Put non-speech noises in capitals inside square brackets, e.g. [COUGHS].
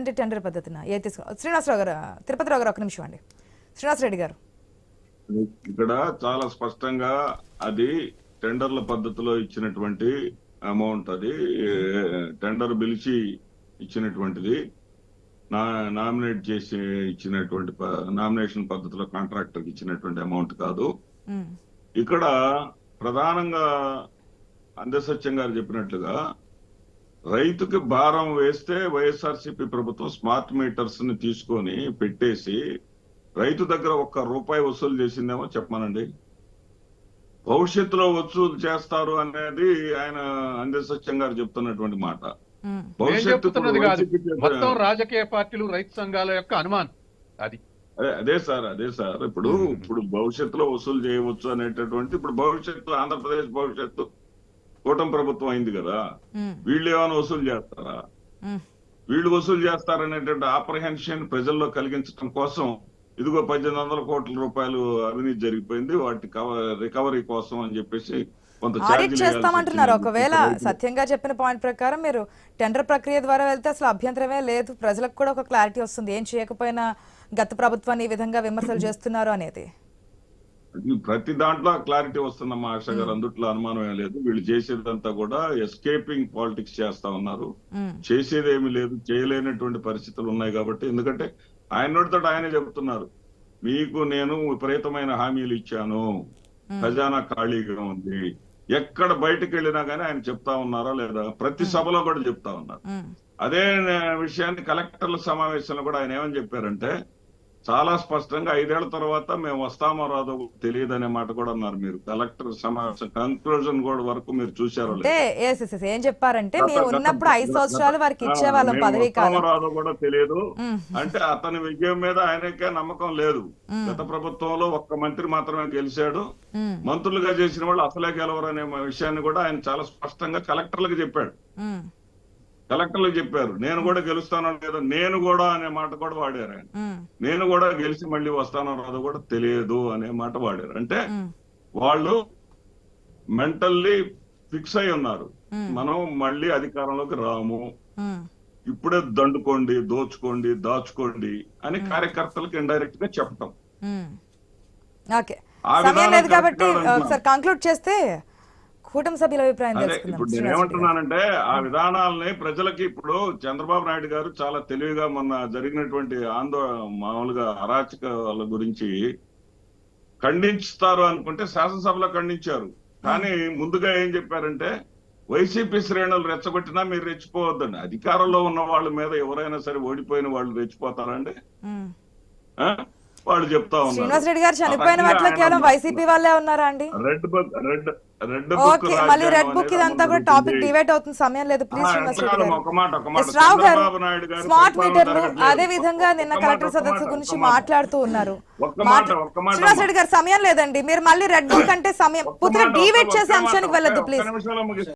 అంటే టెండర్ పద్ధతిన? ఏ తీసుకో శ్రీనివాసరావు గారు తిరుపతిరావు గారు ఒక నిమిషం అండి. శ్రీనివాసరెడ్డి గారు. ఇక్కడ చాలా స్పష్టంగా అది టెండర్ల పద్ధతిలో ఇచ్చినటువంటి అమౌంట్ అది టెండర్ పిలిచి ఇచ్చినటువంటిది నా నామినేట్ చేసి ఇచ్చినటువంటి నామినేషన్ పద్ధతిలో కాంట్రాక్టర్ ఇచ్చినటువంటి అమౌంట్ కాదు. ఇక్కడ ప్రధానంగా అందసత్యం గారు చెప్పినట్లుగా రైతుకి భారం వేస్తే వైఎస్ఆర్సీపీ ప్రభుత్వం స్మార్ట్ మీటర్స్ని తీసుకొని పెట్టేసి రైతు దగ్గర ఒక్క రూపాయి వసూలు చేసిందేమో చెప్పమనండి. భవిష్యత్తులో వసూలు చేస్తారు అనేది ఆయన అందసత్యం గారు చెప్తున్నటువంటి మాట. మొత్తం రాజకీయ పార్టీలు రైతు సంఘాల యొక్క అనుమానం. అది. అదే అదే సార్ అదే సార్. ఇప్పుడు ఇప్పుడు భవిష్యత్తులో వసూలు చేయవచ్చు అనేటటువంటి ఇప్పుడు భవిష్యత్తు ఆంధ్రప్రదేశ్ భవిష్యత్తు కూటమి ప్రభుత్వం అయింది కదా వీళ్ళు ఏమైనా వసూలు చేస్తారా? వీళ్ళు వసూలు చేస్తారనేటువంటి ఆప్రహెన్షన్ ప్రజల్లో కలిగించడం కోసం ఇదిగో పద్దెనిమిది వందల కోట్ల రూపాయలు అవినీతి జరిగిపోయింది వాటి కవ- రికవరీ కోసం అని చెప్పేసి కొంత ఆడిట్ ఛార్జీలు చేస్తామంటున్నారు. ఒకవేళ. సత్యంగా చెప్పిన పాయింట్ ప్రకారం మీరు టెండర్ ప్రక్రియ ద్వారా వెళ్తే అసలు అభ్యంతరమే లేదు. ప్రజలకు కూడా ఒక క్లారిటీ వస్తుంది. ఏం చేయకపోయినా గత ప్రభుత్వాన్ని ఈ విధంగా విమర్శలు చేస్తున్నారు అనేది. ప్రతి దాంట్లో క్లారిటీ వస్తుందమ్మా ఆశ గారు. అందుట్లో అనుమానం ఏం లేదు. వీళ్ళు చేసేదంతా కూడా ఎస్కేపింగ్ పాలిటిక్స్ చేస్తా ఉన్నారు. చేసేది ఏమీ లేదు. చేయలేనటువంటి పరిస్థితులు ఉన్నాయి కాబట్టి. ఎందుకంటే ఆయన నోటితో ఆయనే చెప్తున్నారు. మీకు నేను విపరీతమైన హామీలు ఇచ్చాను. ఖజానా ఖాళీగా ఉంది. ఎక్కడ బయటకు వెళ్ళినా గానీ ఆయన చెప్తా ఉన్నారా లేదా? ప్రతి సభలో కూడా చెప్తా ఉన్నారు. అదే విషయాన్ని కలెక్టర్ల సమావేశంలో కూడా ఆయన ఏమని చెప్పారంటే చాలా స్పష్టంగా ఐదేళ్ళ తర్వాత మేము వస్తామో రాదో తెలియదనే మాట కూడా అన్నారు మీరు. కలెక్టర్ సమావేశం కంక్లూజన్ కూడా వరకు మీరు చూశారో. ఏం చెప్పారంటే ఉన్నప్పుడు ఐదు సంవత్సరాలు వారికి ఇచ్చేవాళ్ళం పదవీ రాదో కూడా తెలియదు. అంటే అతని విజయం మీద ఆయనకే నమ్మకం లేదు. గత ప్రభుత్వంలో ఒక్క మంత్రి మాత్రమే గెలిచాడు. మంత్రులుగా చేసిన వాళ్ళు అసలే గెలవరు అనే విషయాన్ని కూడా ఆయన చాలా స్పష్టంగా కలెక్టర్లకు చెప్పాడు. కలెక్టర్లకు చెప్పారు నేను కూడా గెలుస్తానో లేదో నేను కూడా అనే మాట కూడా వాడారు ఆయన. నేను కూడా గెలిచి మళ్ళీ వస్తానో రాదో కూడా తెలియదు అనే మాట వాడారు. అంటే వాళ్ళు మెంటల్లీ ఫిక్స్ అయి ఉన్నారు. మనం మళ్ళీ అధికారంలోకి రాము. ఇప్పుడే దండుకోండి దోచుకోండి దాచుకోండి అని కార్యకర్తలకు ఇండైరెక్ట్గా చెప్పటం. ఓకే. సమయం లేదు కాబట్టి కంక్లూడ్ చేస్తే కూటమి సభ్యుల అభిప్రాయం ఇప్పుడు నేను. ఏమంటున్నానంటే ఆ విధానాలని ప్రజలకి ఇప్పుడు చంద్రబాబు నాయుడు గారు చాలా తెలివిగా మొన్న జరిగినటువంటి ఆందోళన మామూలుగా అరాచకాల గురించి ఖండిస్తారు అనుకుంటే శాసనసభలో ఖండించారు కానీ ముందుగా ఏం చెప్పారంటే వైసీపీ శ్రేణులు రెచ్చగొట్టినా మీరు రెచ్చిపోవద్దండి అధికారంలో ఉన్న వాళ్ళ మీద ఎవరైనా సరే ఓడిపోయిన వాళ్ళు రెచ్చిపోతారండి? వాళ్ళు చెప్తా ఉన్నారు శ్రీనివాస్ రెడ్డి గారు చనిపోయిన వాటిలో కేవలం వైసీపీ వాళ్ళే ఉన్నారా అండి? Red book red red okay మళ్ళీ రెడ్ బుక్ ఇదంతా కూడా టాపిక్ డివైడ్ అవుతుంది సమయం లేదు. ప్లీజ్ శ్రీనివాస్ రెడ్డి గారు. రావు గారు స్మార్ట్ మీటర్లు. అదే విధంగా నిన్న కలెక్టర్ సదస్సు గురించి. మాట్లాడుతూ ఉన్నారు. శ్రీనివాస్. రెడ్డి గారు సమయం లేదండి. మీరు మళ్ళీ రెడ్ బుక్ [COUGHS] అంటే సమయం పూర్తిగా ఒక్క చేసే అంశానికి వెళ్ళొద్దు ప్లీజ్.